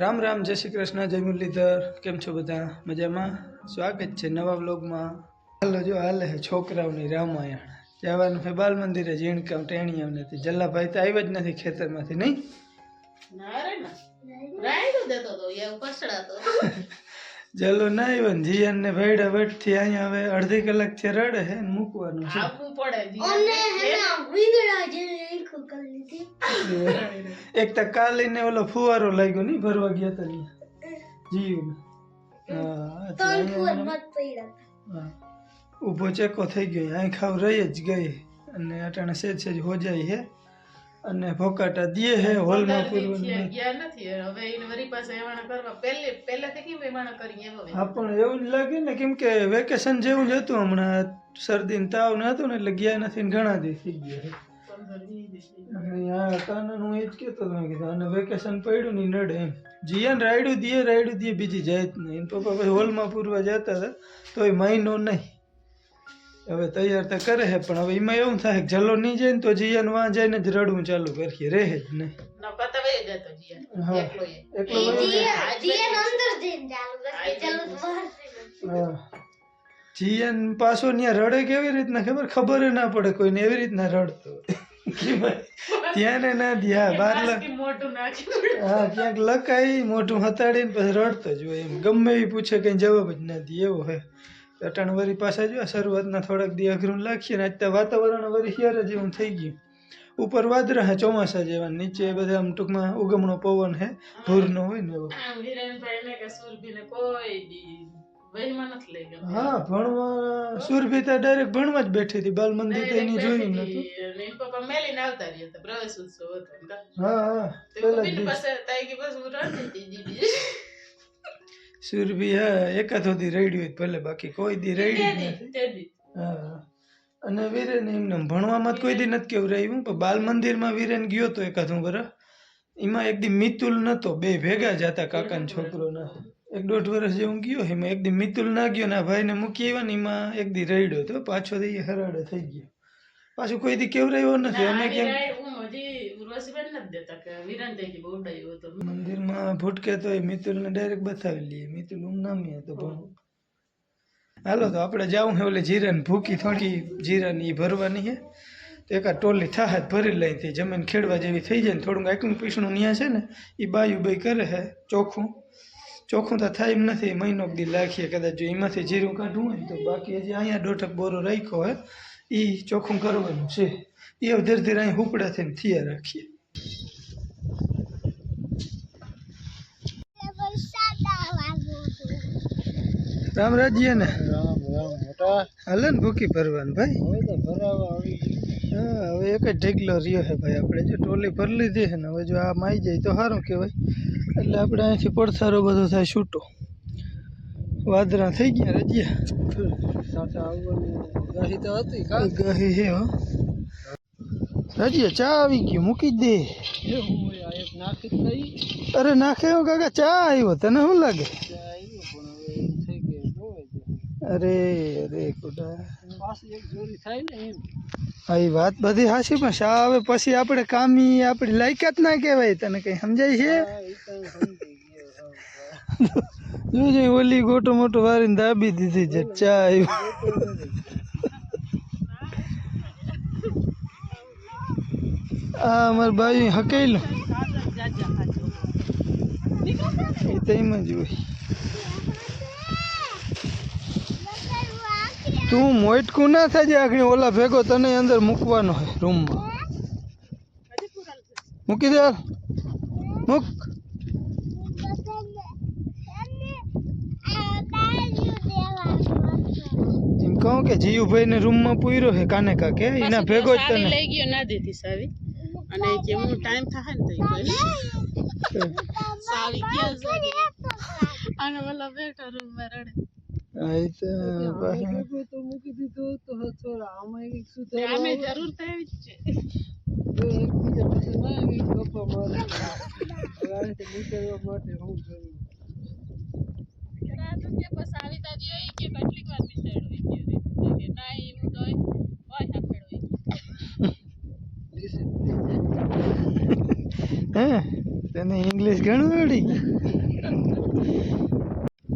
રામ રામ જય શ્રી કૃષ્ણ જય મુરલીધર કેમ છો બધા? મજામાં? સ્વાગત છે નવા વ્લોગમાં. હાલો જો હાલે છે છોકરાઓની રામાયણ. જવાનું છે બાલ મંદિરે ઝીણકામ ટેણીયામ નથી જલ્લાભાઈ તો આવ્યા જ નથી ખેતરમાંથી નહીં? ના નાઈ વન તો ના ને જીયન ને ભેડા વેટથી અહીંયા હવે અડધી કલાકથી રડે હે ને મૂકવાનું છે. આપવું પડે એક તો કાલીને ઓલો ફુવારો લાગ્યો નહીં ભરવા ગયા ને જીયું હા તો અહીંયા હા. ઊભો ચેકો થઈ ગયો. અહીં ખાવ રહી જ ગઈ. અને અટાણે સેજ સેજ હોજાઈ હે. અને ભોકાટા દીએ હે હોલમાં પૂરવાનું ગયા નથી. હવે એને વરી પાસે એવાણા કરવા પહેલે પહેલાથી કેમ એવાણા કરી એવો હા પણ એવું જ લાગે ને કેમ કે વેકેશન જેવું જ હતું હમણાં. શરદી ને તાવ ને હતું ને એટલે ગયા નથી ને ઘણા દિવસ થઈ ગયા કાનન હું એ જ કહેતો હતો કીધું અને વેકેશન પડ્યું નહીં નડે એમ. જીયાને રાયડું દીએ રાયડું દીએ બીજી જાય જ નહીં પપ્પા પછી હોલમાં પૂરવા જતા હતા તોય મહિનો નહીં. હવે તૈયાર તો કરે છે પણ હવે એમાં એવું થાય કે જલ્લો નહીં જાય ને તો જીયાને વાં જાય ને જ રડવું ચાલુ કરીએ રહે જ નહીં હા. એકલો હા. જીયાન પાછો ત્યાં રડે કેવી રીતના ખબર? ખબર ના પડે કોઈને એવી રીતના રડતો ત્યાં ને ના ધ્યા બાર મોટું હા ક્યાંક લકાઈ મોઢું હતાડીને પછી રડતો જ હોય એમ. ગમે એ પૂછે કઈ જવાબ જ ના દે એવો હે. અટાણ વરી પાછા જો શરૂઆતના થોડાક દી અઘરું લાખીએ ને અત્યારે વાતાવરણ વરી હિયારે જેવું થઈ ગયું. ઉપર વાદરા હે ચોમાસા જેવા નીચે બધા આમ ટૂંકમાં ઉગમણો પવન હે ભૂરનો હોય ને એવો. હા ભણવા સુરભી તો ડાયરેક્ટ ભણવા જ બેઠી હતી બાલ મંદિર તો એની જોયું નતું. હા હા સુરભી હા એકાદ સુધી રેડ્યું હોય ભલે બાકી કોઈ દી રેડ્યું જ નથી. હા. અને વીરેન એમને ભણવામાં તો કોઈ દી નથી કેવું રહ્યું પણ બાલ મંદિરમાં વીરેન ગયો તો એકાદું વરસ. એમાં એક દી મિતુલ નતો બે ભેગા જતા કાકાનો છોકરો ના. એક દોઢ વર્ષ જેવું ગયો એમાં એક દી મિતુલ ના ગયો ના ભાઈને મૂકી આવ્યા ને એમાં એક દી રેડ્યો તો પાછો દી હરાડો થઈ ગયો. પાછું કોઈ દી કેવું રહ્યો નથી અમે કેમ હજી ઉર્વશીબેન નથી દેતા કે વિરાન થઈ બહુ ડાયો હતો મંદિરમાં ભૂટકે તો એ મિતુલને ડાયરેક્ટ બતાવી લઈએ મિતુલ હું નામી હતો ભણું હાલો તો આપણે જાવું હે ઓલે જીરાને ભૂકી થોડી. જીરાની ઈ ભરવાની છે તો એકાદ ટોલી થાહે તો ભરી લઈ થી જમીન ખેડવા જેવી થઈ જાય ને થોડુંક આકું પીસણું ન્યા છે ને એ બાયું બાઈ કરે છે ચોખ્ખું ચોખ્ખું તો થાય એમ નથી મહિનો દી લાખીએ કદાચ જો એમાંથી જીરું કાઢવું હોય ને તો બાકી હજી અહીંયા દોઢક બોરો રાખ્યો હોય એ ચોખ્ખું કરવાનું છે. એ હવે ધીરે ધીરે અહીં હુપડા થઈને થયા રાખીએ રામ રાજ્ય ને? રામ રામ મોટા. હાલે ને ભૂકી ભરવાનું ભાઈ? હવે તો ભરાવા આવી ગઈ. હા હવે એક જ ઢગલો રહ્યો છે ભાઈ આપણે. જો ટોલી ભરી લીધી છે ને હવે જો આ માઈ જાય તો સારું કહેવાય. એટલે આપણે અહીંથી પડથારો બધો થાય છૂટો. વાદળા થઈ ગયા રજ્યા. સાચા આવવાની ગાહી તો હતી કા ગહી હે. હો ચા આવી ગયું મૂકી દે. અરે નાખે કાકા ચા આવ્યો તને શું લાગે? અરે અરે હા એ વાત બધી હાસી પણ શા આવે પછી આપણે કામી આપણી લાયકાત ના કહેવાય તને કઈ સમજાય છે. જોજે ઓલી ગોટો મોટો વારીને દાબી દીધી છે ચા આવ્યો આ અમાર ભાઈ હકેલો. એ તો જ હોય. તું મોટકું ના થાય આગળ ઓલા ભેગો તને અંદર મૂકવાનો હોય રૂમમાં. મૂકી દે. મૂક. એમ કહું કે જીયુભાઈ ને રૂમમાં પૂર્યો છે કાને કાકે? એના ભેગો જ તને. લઈ ગયો ના દીધી સાવી અને કે ટાઈમ થાય ને તો ઈ સારી સાવી ક્યાં છે અને ઓલા બેઠા રૂમમાં રડે કરું કેટલીક વાર બિસાડ્યું હોય ના એવું તો હે? તને ઇંગ્લિશ ઘણું આવડી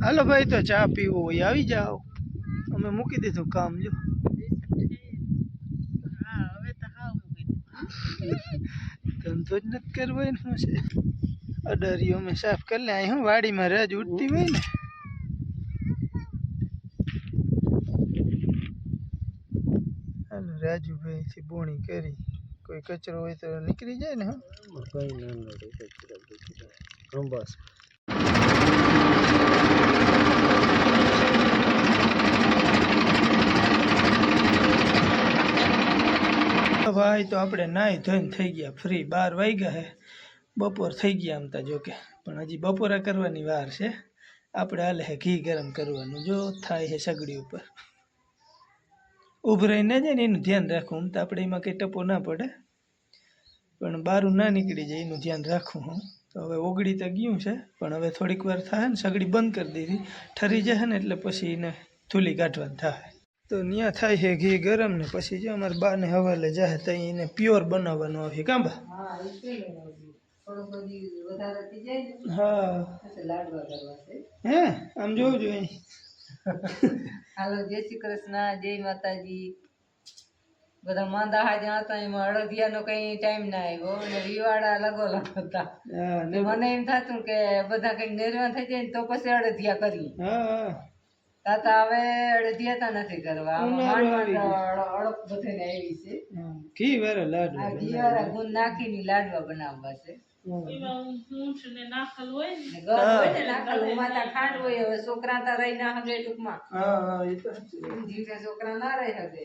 હાલો ભાઈ, તો ચા પીવો હોય, આવી જાઓ. અમે મૂકી દીધું કામ, જો. ધંધો જ નથી કરવો એને શું છે. અડરીઓ અમે સાફ કરી લે, અહીં વાડીમાં રજ ઉઠતી હોય ને. હાલો રાજુભાઈ થી બોણી કરી. કોઈ કચરો હોય તો નીકળી જાય ને કઈ ના ભાઈ તો આપણે નાહી ધોઈને થઈ ગયા ફ્રી. બાર વાગ્યા હે. બપોર થઈ ગયા આમ તા જોકે પણ હજી બપોરા કરવાની વાર છે. આપણે હાલે ઘી ગરમ કરવાનું. જો થાય છે સગડી ઉપર. ઉભરાઈને જાય ને એનું ધ્યાન રાખવું આમ તો આપણે એમાં કંઈ ટપો ના પડે. પણ બારું ના નીકળી જાય એનું ધ્યાન રાખવું હું. તો હવે ઓગળી તો ગયું છે પણ હવે થોડીક વાર થાય ને સગડી બંધ કરી દીધી. ઠરી જશે ને એટલે પછી એને ધૂલી કાઢવા થાય. તો ત્યાં થાય છે ઘી ગરમ ને પછી જો અમારે બાને હવાલે જાય તો એને પ્યોર બનાવવાનું આવે. કાંભા હા જાય હે? આમ જોવું જોઈએ. હાલો જય શ્રી કૃષ્ણ જય માતાજી. બધા માંદા હાજર હતા એમાં અડદિયાનો કઈ ટાઈમ ના આવ્યો અને વિવાળા લગો હતા. મને એમ થતું કે બધા કઈ નિર્વાણ થઈ જાય તો પછી અડદિયા કરી તાતા હવે અડદિયા તા નથી કરવા. અડપ બધાને આવી છે. ઘી વાળા ગુંદ નાખીને લાડવા બનાવવા છે. ખાંડ છોકરા તા રહી ના ટૂંકમાં. હા હા એ તો સાચી વાત. જીવતા છોકરા ના રહી હગે.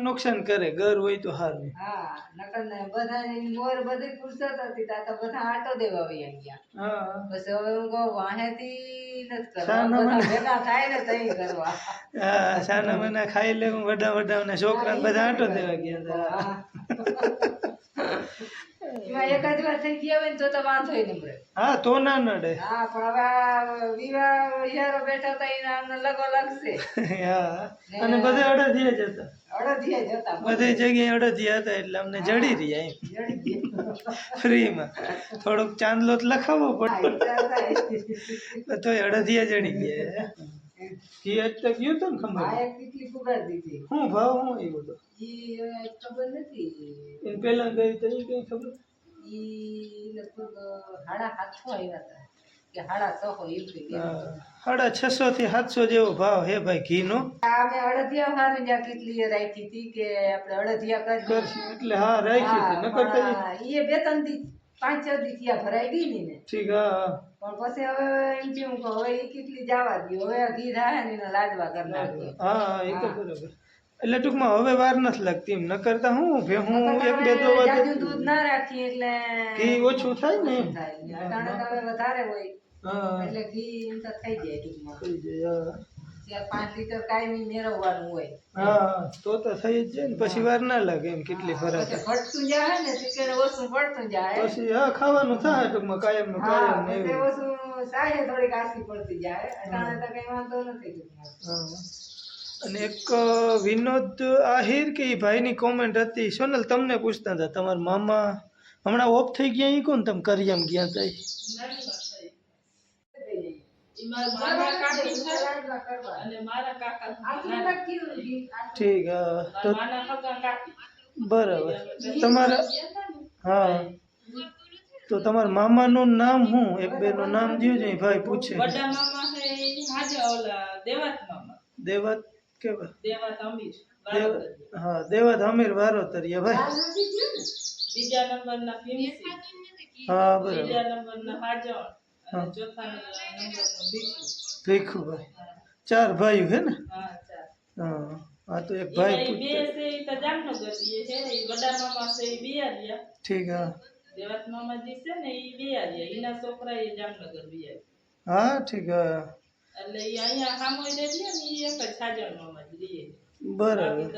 નુકસાન કરે ઘર હોય તો સારું હા નકર બધા મોર બધી ફુરસત હતી તા તો બધા આટો દેવા વહી ગયા. હા. પછી હવે હું કહું વાહેથી નથી કરવા. શાના બધા મને? ભેગા થાય ને તઈ કરવા. હા સાના મના ખાઈ લે હું વડા વડા છોકરા બધા આંટો દેવા ગયા હતા હા. એમાં એક જ વાર થઈ ગયા હોય ને તો તો વાંધો નહીં હા તો ના નડે. હા પણ હવે વિવાહ યારો બેઠા હતા એના અમને લગો લાગશે. હા અને બધે અડધિયા જ હતા. બધી જગ્યાએ અડધિયા હતા એટલે અમને જડી રહ્યા એમ. ફ્રીમાં. થોડોક ચાંદલો તો લખાવવો પડતો. તોય અડદિયા જડી ગયા. ઘી આજ તો ગયું હતું ને ખબર માએ કેટલી પુગાડી દીધી શું ભાવ શું આવ્યો હતો ઈ ખબર નથી. એને પેલા ગઈ તો એ કઈ ખબર? ઈ લગભગ સાડા સાતસો આવ્યા હતા. કે સાડા છસો એવું કંઈક. છસો થી સાતસો જેવો ભાવ હે ભાઈ ઘી નો અડદિયા હારું જ્યાં કેટલી રાખી હતી કે આપણે અડધિયા કરી એટલે હા રાખી હતી નકર તો ઈ- બે ત્રણ દી પાંચ છ દી થયા ભરાઈ ગઈ ની? ને ઠીક હા પણ પછી હવે એમ થયું કે હવે એ કેટલી જવા દો હવે ઘી થાય ને એના લાડવા કરી હા એ તો બરોબર. એટલે ટૂંકમાં હવે વાર નથી લાગતી એમ. ન કરતા હું ભે હું એક બે દો વાર દૂધ ના રાખી એટલે ઘી ઓછું થાય ને એમ. થાય. વધારે હોય. એટલે ઘી એમ તો થઈ જાય ટૂંકમાં. થઈ જાય. ચાર પાંચ લીટર કાયમી મેળવવાનું હોય. હા તો તો થઈ જ જાય ને પછી વાર ના લાગે એમ કેટલી ફરક. ફટતું જાય ને ચિકન ઓછું ફટતું જાય. પછી હા ખાવાનું થાય ટૂંકમાં કાયમનું હા કાયમ ને એવું. ઓછું સાહે થોડીક આસી પડતી જાય. અટાણે તો કઈ વાંધો નથી અને એક વિનોદ આહિર કે એ ભાઈની કોમેન્ટ હતી સોનલ તમને પૂછતા હતા તમારા મામા હમણાં ઓફ થઈ ગયા એ કોણ તમે કરિયામ ગયા હતા ઈ? ઈ મારા મામા કાકી થાય અને મારા કાકા નાના. ઠીક હા તો બરાબર. તમારા હા. તો તમારા મામાનું નામ હું એક બે નું નામ દ્યો છે ભાઈ પૂછે. દેવત મામા હે ઈ હાજે ઓલા દેવાત મામા. દેવાત કેવા? દેવાત અમીર દેવ હા દેવત અમીર વારોતરિયા ભાઈ. બીજા નંબર ના હા બરાબર. બીજા નંબર ના બીકુ ભીખુભાઈ ચાર ભાઈઓ હે ને હા હા તો એક ભાઈ ઠીક હા હા ઠીક હા બરાબર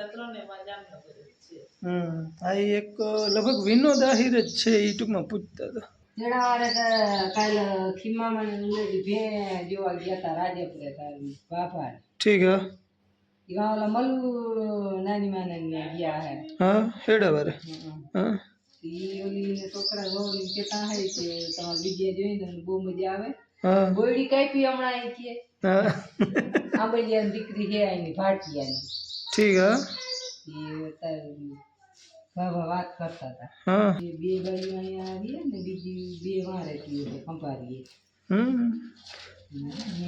હમ આ એક લગભગ વિનોદ આહિર જ છે એ ટૂંકમાં પૂછતા હતા જણાવારે કાલ ખીમામાં ને ભે જોવા ગયા તા રાજપુરે બાપા ઠીક હા. ઓલા મલુ નાની માને ગયા હે. હા. હા. ઈ ઓલી છોકરા ગોળી કેતા હે કે તમારે વીડિયો જોઈને બહુ મજા આવે. હા. બોયડી કાપી હમણાં અહીં કે. હા. આંબલિયાની દીકરી છે એની ભાટિયાની. ઠીક હા. એ તારી વાત કરતા હતા. બે ગાડીઓ અહીંયા આવીએ ને બીજી બે વારે ખંભારીએ હમ.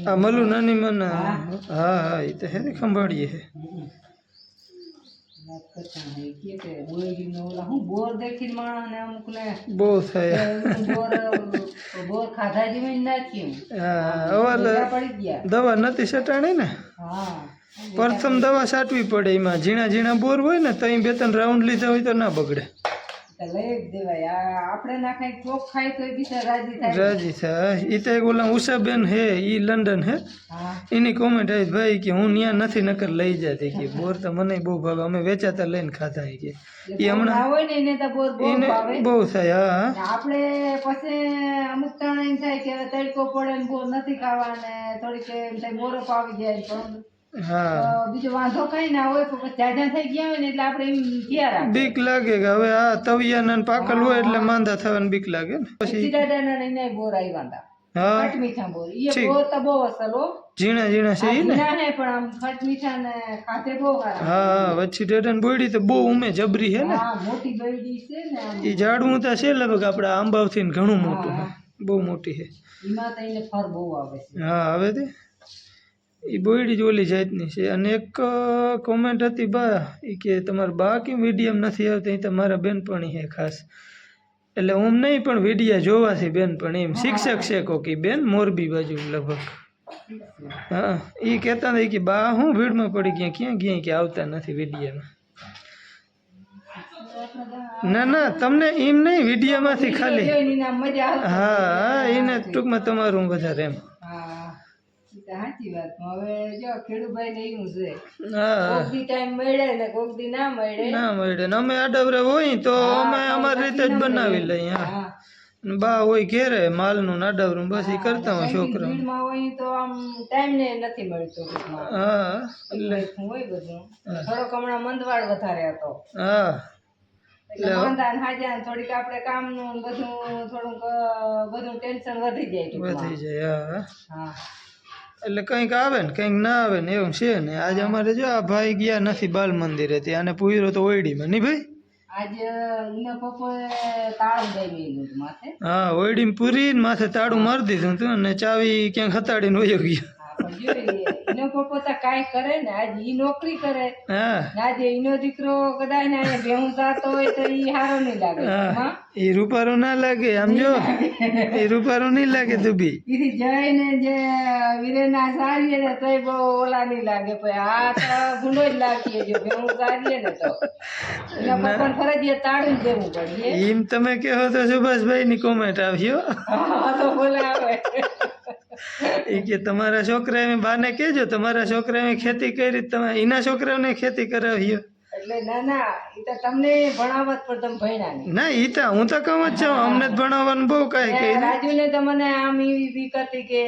આ મલુ નાની મન. હા? હા એ તો હે ને ખંભાળીએ હે. બહુ થાય. દવા નથી સટાણી ને? હા. પ્રથમ દવા છાંટવી પડે એમાં. ઝીણા ઝીણા બોર હોય ને તઈ બે ત્રણ રાઉન્ડ લીધા હોય તો ના બગડે. રાજી થાય. એ તો એક ઓલા ઉષાબેન હે ઈ લંડન હે. એની કોમેન્ટ આવી ભાઈ કે હું ત્યાં નથી નકર લઈ જતી કે બોર તો મને બહુ ભાવે. અમે વેચાતા લઈને ખાતા કે. એ હમણાં એને બહુ થાય હા આપણે પછી અમુક ટાણે થાય કે તડકો પડે બોર નથી ખાવા ને થોડીક એમ થાય મોરો પાવી જાય બીજો વાંધો કઈ ના હોય જાજા થઈ ગયા હોય ને એટલે આપણે એમ ક્યાં બીક લાગે કે હવે આ તવિયાના ને પાકલ હોય એટલે માંદા થવાની બીક લાગે ને. પછી દાદાના ને બોર આવી વાંધા હા. ખટ મીઠા બોર. એ બોર તો બહુ અસલ હો. ઝીણા ઝીણા છે ને? ના પણ આમ ખટ મીઠા ને ખાતે બહુ હા હા વચ્ચે બોયડી તો બહુ ઉમે જબરી હે ને. હા મોટી બૈડી છે ને એ ઝાડવું તો છે લગભગ આપણે આંબાવથી ઘણું મોટું બહુ મોટી છે. એમાં તો એને ફર બહુ આવે છે. હા હવે તે? એ બોયડી જ ઓલી જાતની છે. અને એક કોમેન્ટ હતી બા એ કે તમારા બા કેમ વિડીયમ નથી આવતી? એ તમારા બેનપણી છે ખાસ. એટલે હું નહીં, પણ વિડીયા જોવાથી બેનપણી એમ. શિક્ષક છે કોકી બેન, મોરબી બાજુ લગભગ. હા એ કહેતા નથી કે બા, હું ભીડમાં પડી ગયા, ક્યાં ગયા? કે આવતા નથી વિડીયામાં. ના ના, તમને એમ નહીં, વિડીયામાંથી ખાલી. હા હા એને ટૂંકમાં તમારું વધારે એમ. સાચી વાત. હવે જો ખેડૂભાઈ ને એવું છે. કોક દી ટાઈમ મળે ને કોક દી ના મળે. ના મળે. ને અમે આડવરે હોય તો અમે અમારી રીતે જ બનાવી લઈએ હા. બા હોય ઘેરે માલનું નાડવરું બસ એ કરતા હોય છોકરા હોય તો આમ ટાઈમ ને નથી મળતો હા એટલે હોય બધું. થોડોક હમણાં મંદવાડ વધારે હતો. હા. થોડીક આપણે કામનું નું બધું થોડુંક બધું ટેન્શન વધી જાય વધી જાય હા. હા. એટલે કંઈક આવે ને કંઈક ના આવે ને એવું છે ને. આજે અમારે જો આ ભાઈ ગયા નથી બાલ મંદિરે ત્યાં અને પૂરો તો ઓયડીમાં નહીં ભાઈ? હા ઓયડી પૂરી માથે તાળું મારી દીધું હતું અને ચાવી ક્યાંક હતાડીને વયો ગયો. હા પણ જોઈએ. એનો પપ્પો તો કાંઈ કરે ને આજ ઈ નોકરી કરે. આજે એનો દીકરો કદાચ ને ભેહું જાતો હોય તો ઈ હારો નહીં લાગે. હા. હા? રૂપારો ના લાગે આમ જો રૂપારો નહીં લાગે તું બી ઈથી જઈને જે વીરેના સારીએ ને તોય બહુ ઓલા નહીં લાગે. પણ આ તો ગુંડો જ લાગીએ જો ભેહું સારીએ ને તો. એના ફરજિયાત તાળું દેવું પડે એમ તમે કહો તો સુભાષભાઈ ની કોમેન્ટ આવ્યો હા તો બોલાવે. એ કે તમારા છોકરા એમ બાને કહેજો તમારા છોકરા એમ ખેતી કરી તમે એના છોકરાઓને ખેતી કરાવી ના તો તમને ભણાવત પણ તમે ભણ્યા નહીં. ઈ તો હું તો કહું જ છું અમને જ ભણાવવાનું બહુ કાંઈ કે રાજુને તો મને આમ એવી હતી કે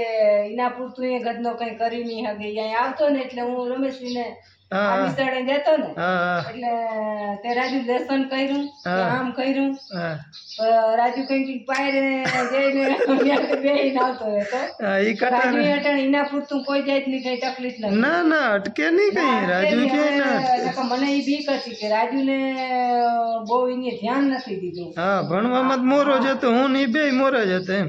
એના પૂરતું એ ગદનો કઈ કરી નહીં અહીંયા આવતો ને એટલે હું રમેશજીને હા. જતો ને એટલે તે રાજુ દર્શન કર્યું આમ કર્યું. રાજુ કઈ પાયરે જઈને બેહી આવતો રહેતો. ઈ કટા રાજુ અટણ એના પૂરતું કોઈ જાતની કઈ તકલીફ નથી. ના ના અટકે નહીં કઈ. રાજુ કે ના. મને એ બીક હતી કે રાજુ ને બહુ એને ધ્યાન નથી દીધું. હા ભણવામાં જ મોરો જ હતો. હું ને બે મોરો જ હતો એમ.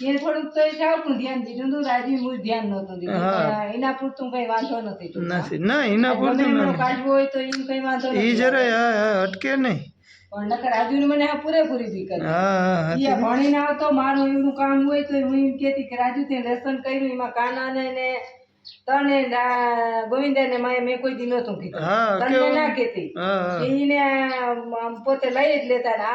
એને થોડુંક તો ઠાવકું ધ્યાન દીધું હતું રાજી મુજ ધ્યાન નહોતું દીધું. એના પૂરતું કઈ વાંધો નથી. નથી. ના એના પૂરતું ના કાઢવો હોય તો એમ કઈ વાંધો નથી. જરાય હા હા અટકે નહીં. પણ નકર રાજુને મને આ પૂરેપૂરી હા હા હા ઈ આ ભણીને આવતો મારું એવું કામ હોય તો હું એમ કહેતી કે રાજુ તે લેસન કર્યું એમાં કાનાને ને તને ગોવિંદા ને માય મેં કોઈ દી નહોતું કીધું. હા તને ના કહેતી. હા હા. એને પોતે લઈ જ લેતા ને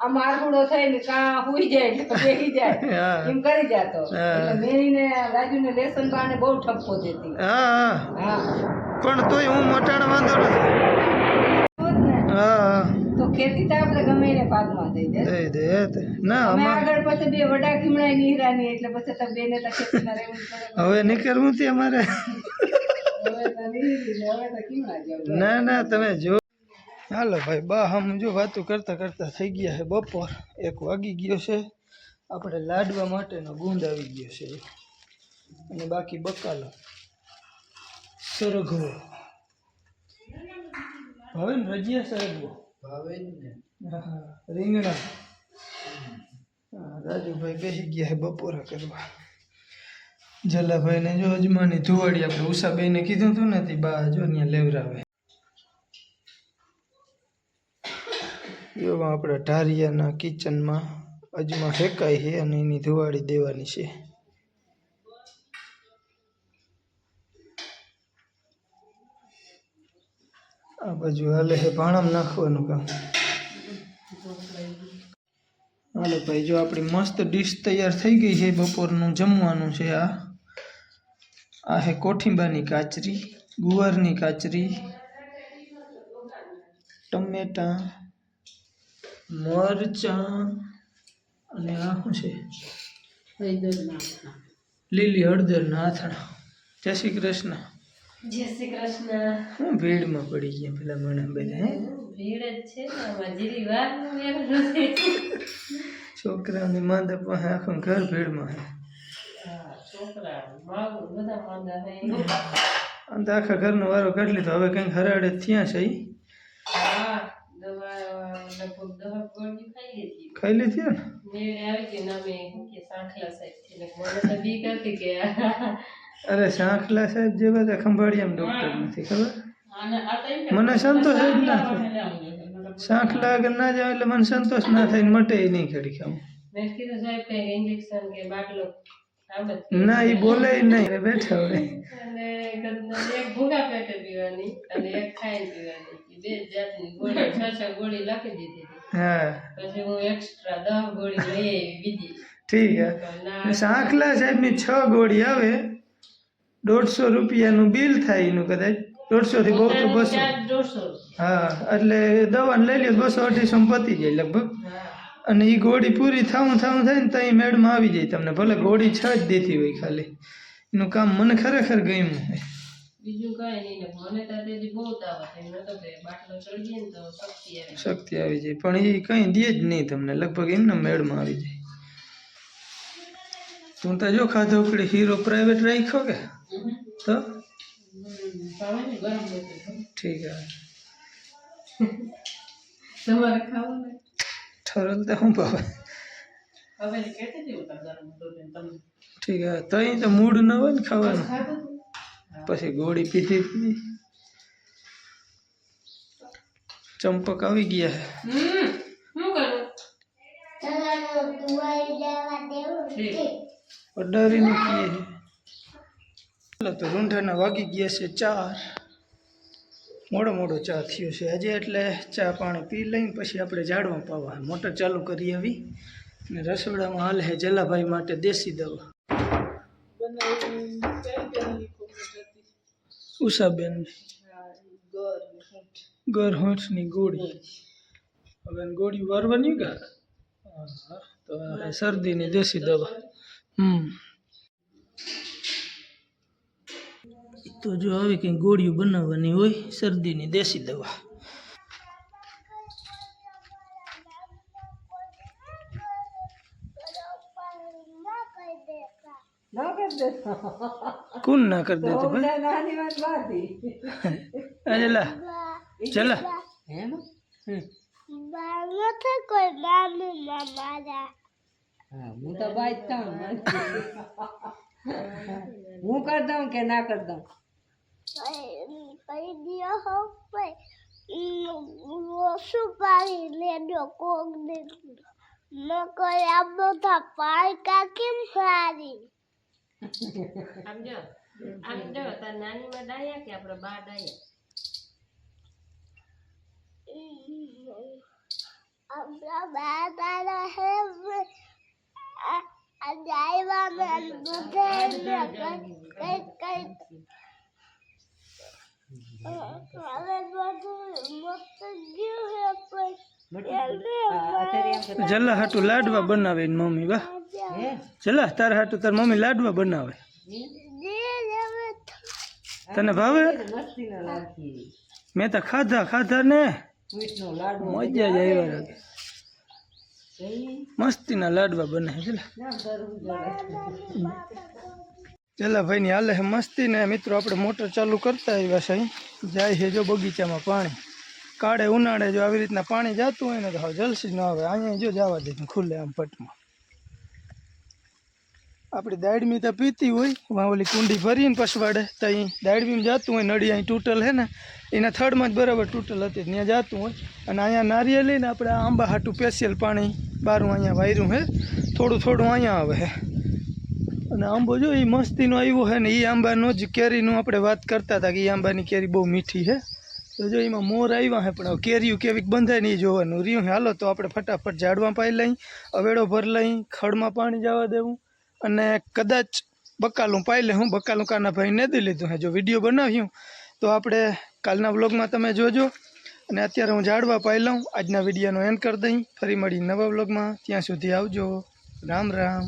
આ આમ આરગુડો થઈને કા હુઈ જાય ને બેસી જાય. એમ કરી જાતો. એટલે મેં એને રાજુને લેસન બાને બહુ ઠપકો દેતી. હા હા. પણ તોય હું મોટાણ વાંધો નથી. હા તો ખેતી તો આપણે ગમે એને ભાગમાં દઈ દે. દે દે. ના અમે આગળ પછી બે વડા ખીમડા નીરાની એટલે પછી તો બેને તો ખેતીમાં રહેવું પડે. હવે નીકળવું તે અમારે ના ના તમે જો હાલો ભાઈ બા હમ જો વાતો કરતા કરતા થઈ ગયા છે બપોર. એક વાગી ગયો છે. આપણે લાડવા માટેનો ગુંદ આવી ગયો છે. અને બાકી બકાલો. સરઘવો ભાવેન રજિયા સરઘવો હા, રીંગણા. રાજુભાઈ બેસી ગયા છે બપોરા કરવા. જલાભાઈને જો અજમાની ધુવાડી આપણે ઉષાબેને કીધું હતું ને તે બા જો અહીંયા લેવરાવે. એવા આપણા ઢારિયાના કિચનમાં અજમા ફેંકાય છે અને એની ધુવાડી દેવાની છે. આ બાજુ હાલે છે ભાણમ નાખવાનું કામ. હાલો ભાઈ, જો આપણી મસ્ત ડીશ તૈયાર થઈ ગઈ છે, બપોરનું જમવાનું છે આ. આ છે કોઠીંબાની કાચરી, ગુવારની કાચરી, ટમેટા મરચાં અને આ શું છે? લીલી હળદર નાથણા જય શ્રી કૃષ્ણ. જય શ્રી કૃષ્ણ. હું ભીડમાં પડી ગયા પેલા મને બધા ભીડ જ છે ને વારનું મેળ નથી. છોકરાઓની માંદા પાસે આખું ઘર ભીડમાં હે છોકરા બધા માંદા આખા ઘરનો વારો કરી લીધો. હવે કંઈક હરાડે થયા છે હા દવા લગભગ દવા ગોળી ખાઈ લીધી. ને અરે સાંખલા સાહેબ જેવા તો ખંભાળિયામાં ડૉક્ટર નથી ખબર? મને સંતોષ જ ના થાય. સાંખલા આગળ ના જાય એટલે મને સંતોષ ના થાય મટે નહીં ઘડી ખાવું મેં કીધું સાહેબ કઈ ઇન્જેક્શન કે બાટલો. ના એ બોલે નહીં બેઠા હોય. અને એક ભૂગા પેટે પીવાની અને એક ખાઈને પીવાની. બે જાતની ગોળી છ છ ગોળી લખી દીધી હા. પછી હું એક્સ્ટ્રા દસ ગોળી લઈ આવી બીજી. ઠીક હે. સાંખલા સાહેબની છ ગોળી આવે દોઢસો રૂપિયાનું બિલ થાય એનું કદાચ. દોઢસો થી બહુ તો બસો. હા એટલે દવાને લઈ લ્યો બસો અઢીસો પતી જાય લગભગ. અને એ ગોળી પૂરી થાવું થાવું થાય ને ત્યાં મેડમાં આવી જાય. તમને ભલે ગોળી છ જ દેતી હોય ખાલી. એનું કામ મને ખરેખર ગમ્યું હોય બીજું કઈ નહીં મને તો બહુ તાવ હતો તો કે બાટલો ચડી ને તો શક્તિ આવે શક્તિ આવી જાય. પણ એ કંઈ દે જ નહીં તમને. લગભગ એમને મેળમાં આવી જાય. તું તો જો ખાધો ઉકડી હીરો પ્રાઇવેટ રાખ્યો કે? તો? ઠીક. તમારે ખાવું ને ઠરલ તો શું ભાવે હવે કેટલી જેવું તાર ગરમ હતું ને તમે ઠીક હે તો અહીં તો મૂડ ન હોય ને ખાવાનું ખાધું હતું? પછી ગોળી પીધી હતી ચંપક આવી ગયા હમ શું કરું ઠીક અડારીને કીએ છે ચાલો તો રૂંઢાના વાગી ગયા છે ચાર મોડો મોડો ચા થયો છે. આજે એટલે ચા પાણી પી લઈને પછી આપણે ઝાડવા પાવા. મોટર ચાલુ કરી આવી. અને રસોડામાં હાલ હે જલાભાઈ માટે દેશી દવા. ઉષાબેન. ગર હોઠની ગોળી. હવે ગોળી વારવાની ગા? તો શરદીની દેશી દવા. હમ. તો જો આવી કંઈ ગોળીઓ બનાવવાની હોય શરદીની દેશી દવા. ના કરી દે. કોણ ના કરી દેતો અરે લા ચલા. હા હું તો બાજતા હું હું કર દઉં કે ના કર દઉં સુપારી લેડો કોક નકર આ બધા પારકા કેમ સારી આમ જો આમ જો તાર નાની માં ડાયા કે આપણે બા ડાયા? આપણા બા તારા હે આ જાયવા બધા કઈ કઈ હવે બધું મસ્ત ગયું હે પણ જલા હાટું લાડવા બનાવે મમ્મી વાહ. જલા તારા હાટું તાર મમ્મી લાડવા બનાવે. તને ભાવે? મેં તો ખાધા ખાધા ને. મજા જ આવ્યા મસ્તીના લાડવા બનાવે છે લે. ના ચલા ભાઈ ની હાલે મસ્તી ને. મિત્રો આપણે મોટર ચાલુ કરતા આવ્યા છે. જાય છે જો બગીચામાં પાણી. કાળે ઉનાળે જો આવી રીતના પાણી જતું હોય ને તો હવે જલસી ન આવે. અહીંયા જો જવા દે ખુલ્લે આમ પટમાં. આપણી દાડમી તો પીતી હોય. ઓલી કુંડી ભરીને પછવાડે. તો અહીં દાડમીમાં જતું હોય, નળી અહીં તૂટલ હે ને, એના થડમાં જ બરાબર તૂટલ હતી. ત્યાં જતું હોય. અને અહીંયા નારિયેલી ને આપણે આંબા હાટું સ્પેશિયલ પાણી બારું અહીંયા વાયરું હે. થોડું થોડું અહીંયા આવે હે. અને આંબો જો એ મસ્તીનો આવ્યો છે ને એ આંબાનો જ કેરીનું આપણે વાત કરતા હતા કે એ આંબાની કેરી બહુ મીઠી છે. તો જો એમાં મોર આવ્યા છે, પણ હવે કેરીયું કેવીક બંધાય નહીં જોવાનું. રહ્યું હાલો તો આપણે ફટાફટ ઝાડવા પાઈ લઈ, અવેડો ભર લઈ, ખડમાં પાણી જવા દેવું અને કદાચ બકાલું પાઈ લે હું બકાલું કાના ભાઈ દઈ લીધું હે જો વીડિયો બનાવ્યું, તો આપણે કાલના વ્લોગમાં તમે જોજો. અને અત્યારે હું ઝાડવા પાઈ લઉં. આજના વિડીયોનો એન્ડ કરી દઈ. ફરી મળી નવા વ્લોગમાં. ત્યાં સુધી આવજો. રામ રામ.